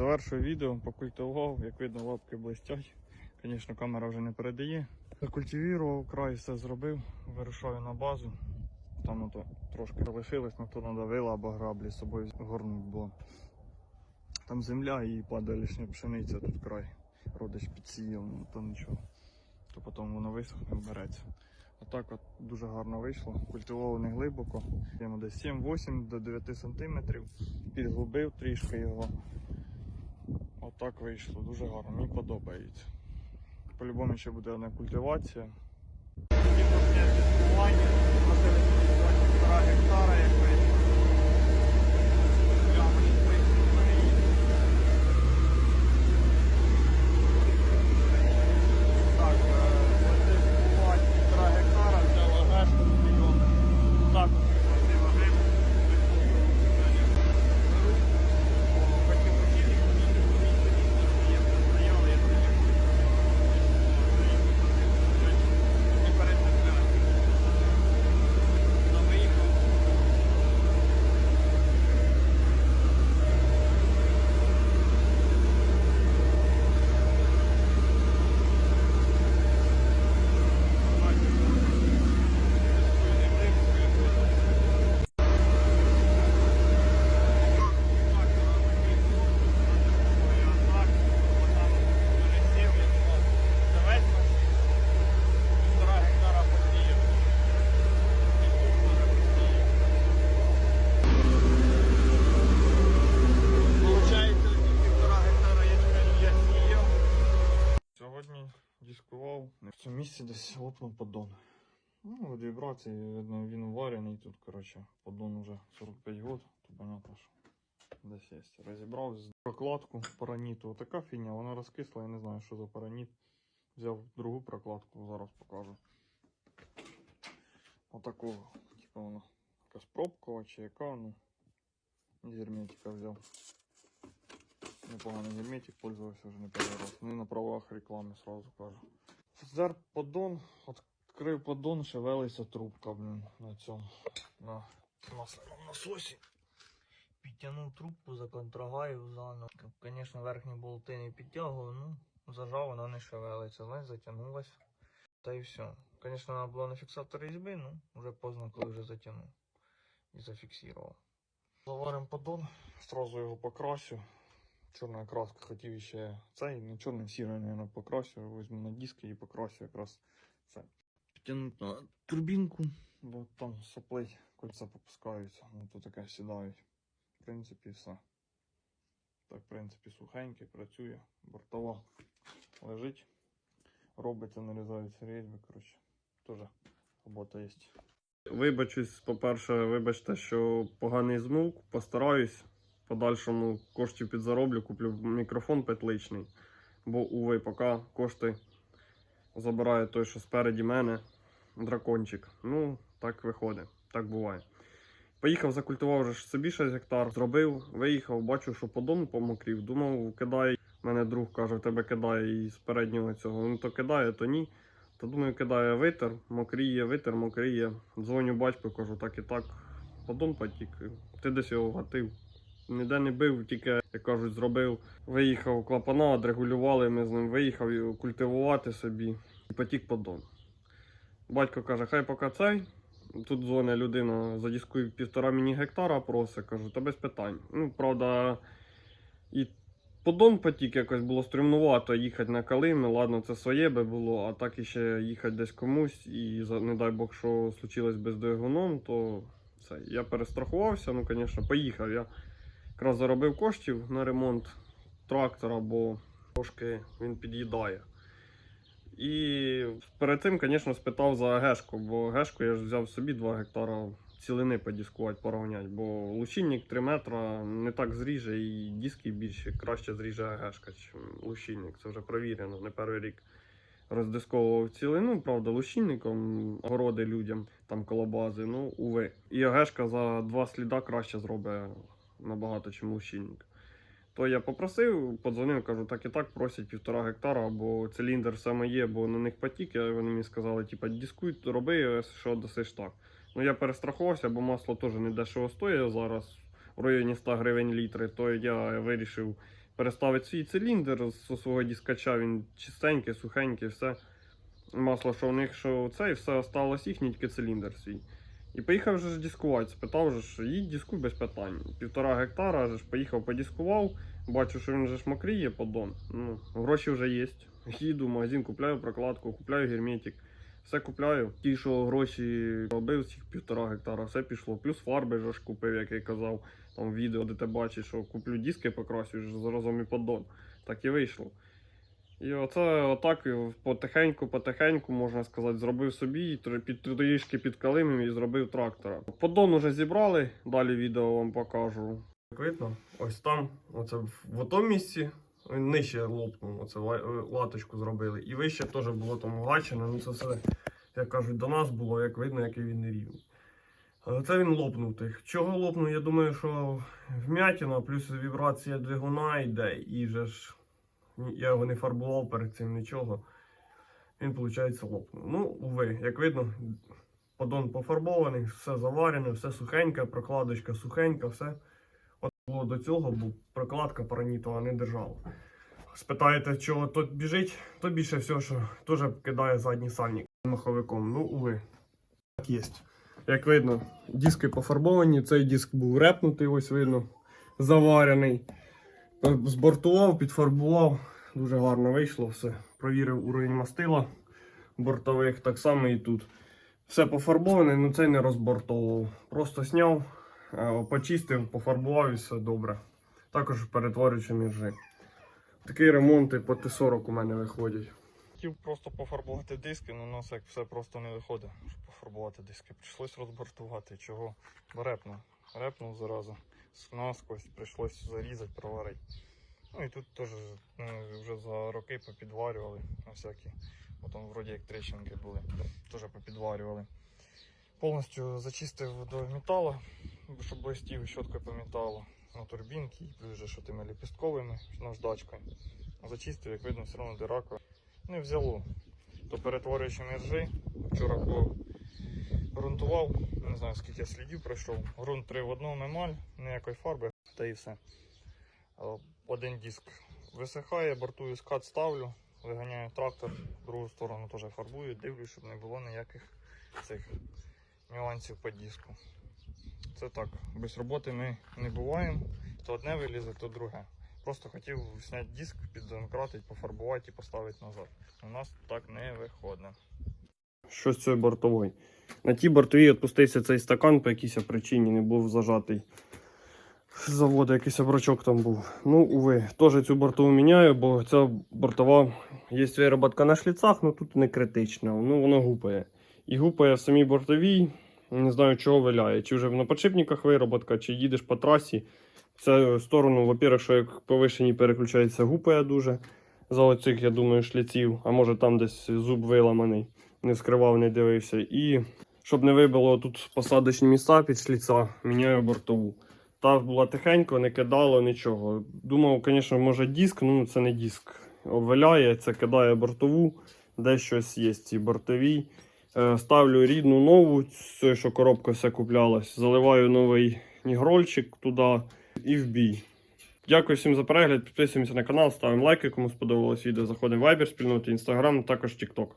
Завершую відео, покультивував, як видно, лапки блистять. Звісно, камера вже не передає. Закультивував, край все зробив, вирушаю на базу. Там ото трошки лишилось, але то надавило або граблі з собою горнуть, бо там земля і падає лишня пшениця, тут край. Родич підсіяв, ну то нічого. То потім воно висохне, береться. Отак от дуже гарно вийшло. Культивував не глибоко. Йому десь 7-8 до 9 сантиметрів. Підглубив трішки його. Отак вийшло, дуже гарно, мені подобається. По-любому ще буде одна культивація. гектара, місці десь лопнув поддон. Ну, від вібрації, видно, він варений тут, коротше, поддон уже 45 год, то понятно, що десь є. Розібрав з прокладку параніту. Отака фігня, вона розкисла, я не знаю, що за параніт. Взяв другу прокладку, зараз покажу. Отаку, типу вона якась пробкова чи яка, ну. З герметика взяв. Непоганий герметик, пользувався вже не перший раз. Не на правах реклами, сразу кажу. Здер поддон, відкрив поддон, шевелиться трубка, блін, на цьому. На масляному насосі. Підтягнув трубку, законтрагаю заново. Звісно, верхні болти не підтягував, ну, зажав, вона не шевелиться, знаєш, затягнулась. Та і все. Звісно, треба було на фіксатор різьби, ну, вже поздно, коли вже затягнув. І зафіксував. Заваримо поддон, сразу його покрасю. Чорна краска хотів ще цей, не чорний, сірий, наверное, покрасю. Візьму на диски і покрасю якраз це. Підтягнути на турбінку, бо там сопли кольця попускаються. Ну то таке сідають. В принципі, все. Так, в принципі, сухеньке, працює. Бортова лежить. Робиться, нарізаються різьби, коротше. Теж робота є. Вибачусь, по-перше, вибачте, що поганий звук. Постараюсь. Подальшому коштів підзароблю, куплю мікрофон петличний. Бо, уви, поки кошти забирає той, що спереді мене, дракончик. Ну, так виходить, так буває. Поїхав, закультував вже собі 6 гектар, зробив, виїхав, бачу, що подон помокрів. Думав, кидай. Мене друг каже, тебе кидає із переднього цього. Ну то кидає, то ні. То думаю, кидає витер, мокріє, витер, мокріє. Дзвоню батьку, кажу, так і так. Подон потік. Ти десь його гатив. Ніде не бив, тільки, як кажуть, зробив. Виїхав клапана, отрегулювали ми з ним, виїхав культивувати собі. І потік подон. Батько каже, хай поки цей. Тут дзвонить людина за дискою півтора міні гектара просить, кажу, та без питань. Ну, правда, і подон потік якось було стрімнувато їхати на Калими. Ладно, це своє би було, а так іще їхати десь комусь, і не дай Бог, що случилось без двигуном, то це. Я перестрахувався, ну, звісно, поїхав. Я якраз заробив коштів на ремонт трактора, бо трошки він під'їдає. І перед цим, звісно, спитав за гешку, бо гешку я ж взяв собі 2 гектара цілини подіскувати, порівняти, бо лущильник 3 метра не так зріже і диски більше краще зріже гешка, ніж лущильник. Це вже провірено, не перший рік. Роздисковував цілину, правда, лущильником городи людям, там колобази, ну, уви. І гешка за два сліда краще зробить набагато, ніж лущильник. То я попросив, подзвонив, кажу, так і так просять півтора гектара, або циліндр саме є, бо на них потік. І вони мені сказали, типа, дискуй, роби, що досиш так. Ну я перестрахувався, бо масло теж не дешево стоїть зараз в районі 100 гривень літри, то я вирішив переставити свій циліндр з свого дискача, він чистенький, сухенький, все. Масло, що в них, що це, і все осталось їхній тільки циліндр свій. І поїхав вже дискувати. Спитав, же, що їдь дискуй без питань. Півтора гектара, же ж поїхав, подискував. Бачу, що він вже ж мокріє, поддон. Ну, гроші вже є. Їду в магазин, купляю прокладку, купляю герметик. Все купляю. Ті, що гроші робив, цих півтора гектара, все пішло. Плюс фарби же ж купив, як я казав, там відео, де ти бачиш, що куплю диски покрасю вже заразом і поддон. Так і вийшло. І оце отак потихеньку, потихеньку, можна сказати, зробив собі, під трішки підкалимів і зробив трактора. Поддон уже зібрали, далі відео вам покажу. Як видно, ось там, оце в, тому місці, нижче лопнув, оце е, латочку зробили. І вище теж було там гачено, ну це все, як кажуть, до нас було, як видно, який він нерівний. Але це він лопнув тих. Чого лопнув? Я думаю, що вмятина, плюс вібрація двигуна йде, і же ж я його не фарбував перед цим нічого. Він, виходить, лопнув. Ну, уви, як видно, подон пофарбований, все заварене, все сухеньке, прокладочка сухенька, все. От було до цього, бо прокладка паранітова не держала. Спитаєте, чого тут біжить, то більше всього, що теж кидає задній сальник маховиком. Ну, уви. Так є. Як видно, диски пофарбовані, цей диск був репнутий, ось видно, заварений. Збортував, підфарбував, дуже гарно вийшло все. Провірив уровень мастила бортових, так само і тут. Все пофарбоване, ну цей не розбортовував. Просто зняв, е, почистив, пофарбував і все добре. Також перетворюючи міржи. Такий ремонт і по Т-40 у мене виходять. Хотів просто пофарбувати диски, але у нас як все просто не виходить, щоб пофарбувати диски. Прийшлось розбортувати. Чого? Репнув. Репнув заразу. Наскось прийшлось зарізати, проварити. Ну і тут теж ну, вже за роки попідварювали на всякі. Бо там вроді як тріщинки були, теж попідварювали. Повністю зачистив до металу, щоб блистів щоткою по металу на турбінки, і плюс же що тими ліпістковими наждачкою. Зачистив, як видно, все одно дирака не взяло. То перетворюючи міржі, вчора грунтував, не знаю скільки слідів пройшов. Грунт 3 в одному емаль, ніякої фарби, та і все. Е, Один диск висихає, бортую скат ставлю, виганяю трактор, другу сторону теж фарбую, дивлюсь, щоб не було ніяких цих нюансів по диску. Це так, без роботи ми не буваємо. То одне вилізе, то друге. Просто хотів зняти диск, піддомкратити, пофарбувати і поставити назад. У нас так не виходить. Що з цієї бортової? На тій бортовій відпустився цей стакан по якійсь причині, не був зажатий. З заводу якийсь обрачок там був. Ну, уви, теж цю бортову міняю, бо ця бортова є вироботка на шліцах, але тут не критично. Ну, воно гупає. І гупає в самій бортовій, не знаю, чого виляє. Чи вже на подшипниках вироботка, чи їдеш по трасі. Цю сторону, во-первых, що як повишені переключається, гупає дуже. За оцих, я думаю, шліців, а може там десь зуб виламаний не скривав, не дивився. І щоб не вибило тут посадочні місця під шліца, міняю бортову. Та була тихенько, не кидало нічого. Думав, звісно, може диск, ну це не диск. Обваляє, це кидає бортову, де щось є в цій бортовій. Е, Ставлю рідну нову, це, що коробка вся куплялась. Заливаю новий нігрольчик туди і в бій. Дякую всім за перегляд. Підписуємося на канал, ставимо лайки, кому сподобалось відео. Заходимо в Viber, спільноти, Instagram, також TikTok.